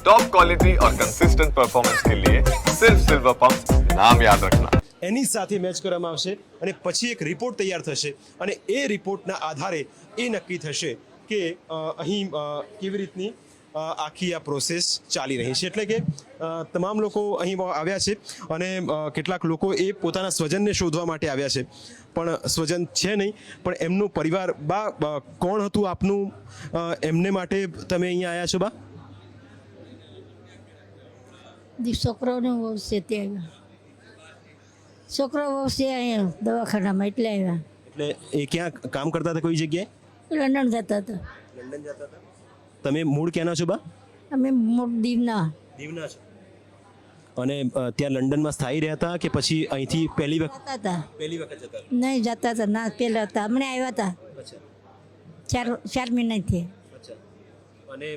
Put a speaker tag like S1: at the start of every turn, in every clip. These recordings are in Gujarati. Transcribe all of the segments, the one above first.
S1: टॉप क्वालिटी और कंसिस्टेंट परफॉर्मेंस के लिए सिर्फ सिल्वर पंप नाम याद रखना
S2: એની સાથે મેચ કરવામાં આવશે અને પછી એક રિપોર્ટ તૈયાર થશે અને એ રિપોર્ટના આધારે એ નક્કી થશે કે અ, અહીં અ, કેવી રીતની અ, આખી આ પ્રોસેસ ચાલી રહી છે એટલે કે અ, તમામ લોકો અહીં આવ્યા છે અને અ, કેટલાક લોકો એ પોતાના સ્વજનને શોધવા માટે આવ્યા છે પણ સ્વજન છે નહીં પણ એમનો પરિવાર બા બા, કોણ હતું આપનું અ, એમને માટે તમે અહીંયા આવ્યા છો બા
S3: દી છોકરોને છે તે આવ્યા છોકરો બહુ અહીંયા દવાખાનામાં એટલે આવ્યા.
S2: એટલે એ ક્યાં કામ કરતા હતા કોઈ જગ્યાએ?
S3: લંડન જતા હતા.
S2: લંડન જતા હતા? તમે મૂળ ક્યાંના છો બા?
S3: અમે મોટ દીવના.
S2: દીવના છો. અને ત્યાં લંડનમાં સ્થાયી રહ્યા હતા કે પછી અહીંથી પહેલી વખત?
S3: હતા.
S2: પહેલી વખત જતા
S3: નહીં જતા હતા ના પહેલા હતા. હમણાં આવ્યા હતા. ચાર ચાર મહિનાથી.
S2: અને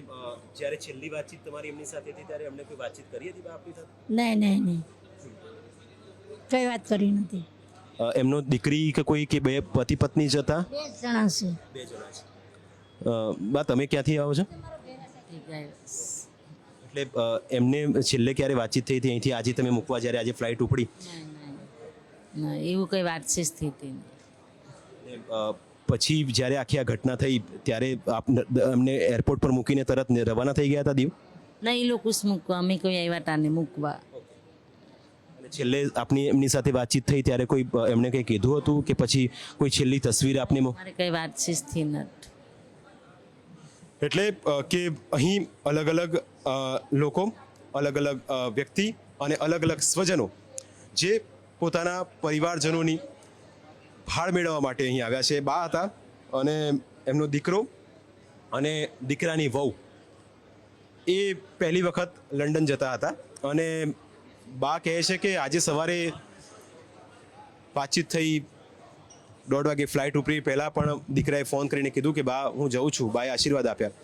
S2: જ્યારે છેલ્લી વાતચીત તમારી એમની સાથે હતી ત્યારે એમને કોઈ વાતચીત કરી હતી આપની સાથે
S3: નહીં નહીં નહીં. કઈ વાત કરી નથી.
S2: એમનો દીકરી કે કોઈ કે બે પતિ પત્ની જ હતા?
S3: બે જણા છે.
S2: બે જણા છે. બા તમે ક્યાંથી આવો છો? એટલે એમને છેલ્લે ક્યારે વાતચીત થઈ હતી? અહીંથી આજે તમે મૂકવા જ્યારે આજે ફ્લાઇટ ઉપડી?
S4: ના એવું કઈ વાત છે
S2: અ, પછી જ્યારે આખી આ ઘટના થઈ ત્યારે આપ એમને એરપોર્ટ પર મૂકીને તરત રવાના થઈ ગયા હતા દીવ?
S4: ના એ લોકો જ મૂકવા. અમે કોઈ આવ્યા હતા ને મૂકવા.
S2: છેલ્લે આપની એમની સાથે વાતચીત થઈ ત્યારે કોઈ એમને એમણે કંઈ કીધું હતું કે પછી કોઈ છેલ્લી તસવીર આપને
S4: કઈ વાત છે નથી.
S2: એટલે કે અહીં અલગ અલગ લોકો અલગ અલગ વ્યક્તિ અને અલગ અલગ સ્વજનો જે પોતાના પરિવારજનોની ભાળ મેળવવા માટે અહીં આવ્યા છે. બા હતા અને એમનો દીકરો અને દીકરાની વહુ. એ પહેલી વખત લંડન જતા હતા અને બા કહે છે કે આજે સવારે વાતચીત થઈ દોઢ વાગે ફ્લાઇટ ઉપરી. પહેલાં પણ દીકરાએ ફોન કરીને કીધું કે, બા, હું જઉં છું. બાએ આશીર્વાદ આપ્યા.